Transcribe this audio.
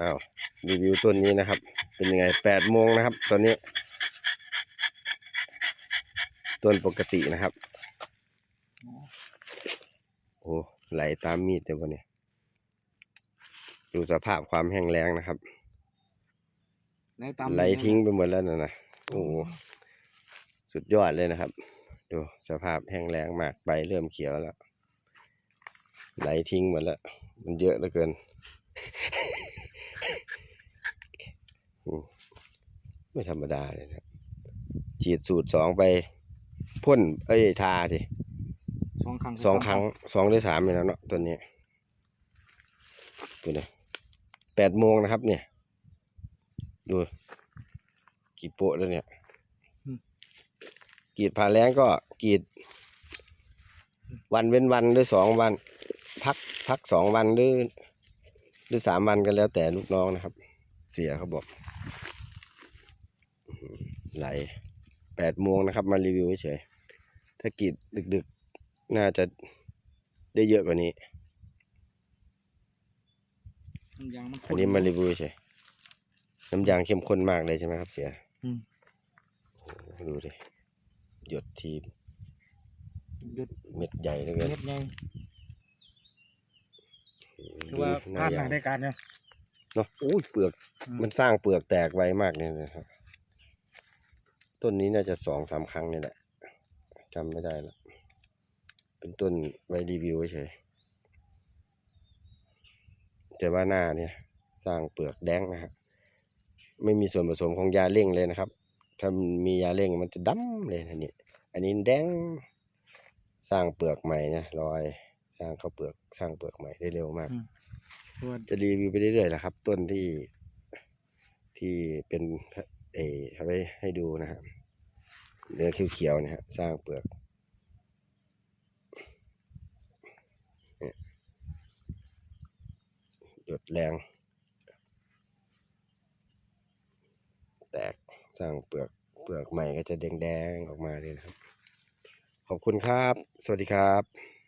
อ้าวรีวิวต้นนี้นะครับ เป็นยังไงแปดโมงนะครับ ตอนนี้ ต้นปกตินะครับ โอ้ไหลตามมีดเลยวันนี้ดูสภาพความแห้งแล้งนะครับไหลตามไหลทิ้งไปหมดแล้วนะนะโอ้โหสุดยอดเลยนะครับ ดูสภาพแห้งแล้งมากใบเริ่มเขียวแล้ว ไหลทิ้งหมดแล้ว มันเยอะเหลือเกินอืม ไม่ธรรมดาเลยนะครับฉีดสูตรสองไปพ่นเอ้ยทาดิสองครั้งสองครั้งสองหรือสามไปแล้วเนาะตัวนี้ตัวนี้แปดโมงนะครับ เนี่ย ดูกี่โปะแล้วเนี่ยกรีดผ่าแรงก็กรีด วันเว้นวันหรือสองวัน พักพักสองวันหรือหรือสามวันกันแล้วแต่ลูกน้องนะครับ เสียเขาบอกอื้อหือ ไหลแปดโมงนะครับ มารีวิวเฉยๆถ้ากรีดดึกๆ น่าจะได้เยอะกว่านี้น้ำยางมันอันนี้มารีวิวเฉยน้ำยางเข้มข้นมากเลยใช่ไหมครับ เสียอืมโอ้โหดูดิหยดทีหยุดเม็ดใหญ่เหลยเกินเม็ดใหญ่ถือดูว่าหพลาน้าดหยานังกได้การเนี่ยเนาะโอ้ยเปลือกอืมมันสร้างเปลือกแตกไวมากเลยนะครับ ต้นนี้น่าจะสองสามครั้งนี่แหละจำไม่ได้แล้วเป็นต้นไว้รีวิวเฉยแต่ว่าหน้าเนี่ยสร้างเปลือกแดงนะครับไม่มีส่วนผสมของยาเร่งเลยนะครับ ถ้ามียาเร่งมันจะดำเลยอันนี้ อันนี้แดงสร้างเปลือกใหม่นะรอยสร้างข้าวเปลือกสร้างเปลือกใหม่ได้เร็วมากตัวจะรีวิวไปเรื่อยๆนะครับ ต้นที่ที่เป็น เอเอาไว้ให้ดูนะครับเนื้อเขียวๆนะฮะสร้างเปลือกหยดแรง แตกสร้างเปลือกเปลือกใหม่ก็จะแดงๆออกมาเลยนะครับ ขอบคุณครับ สวัสดีครับ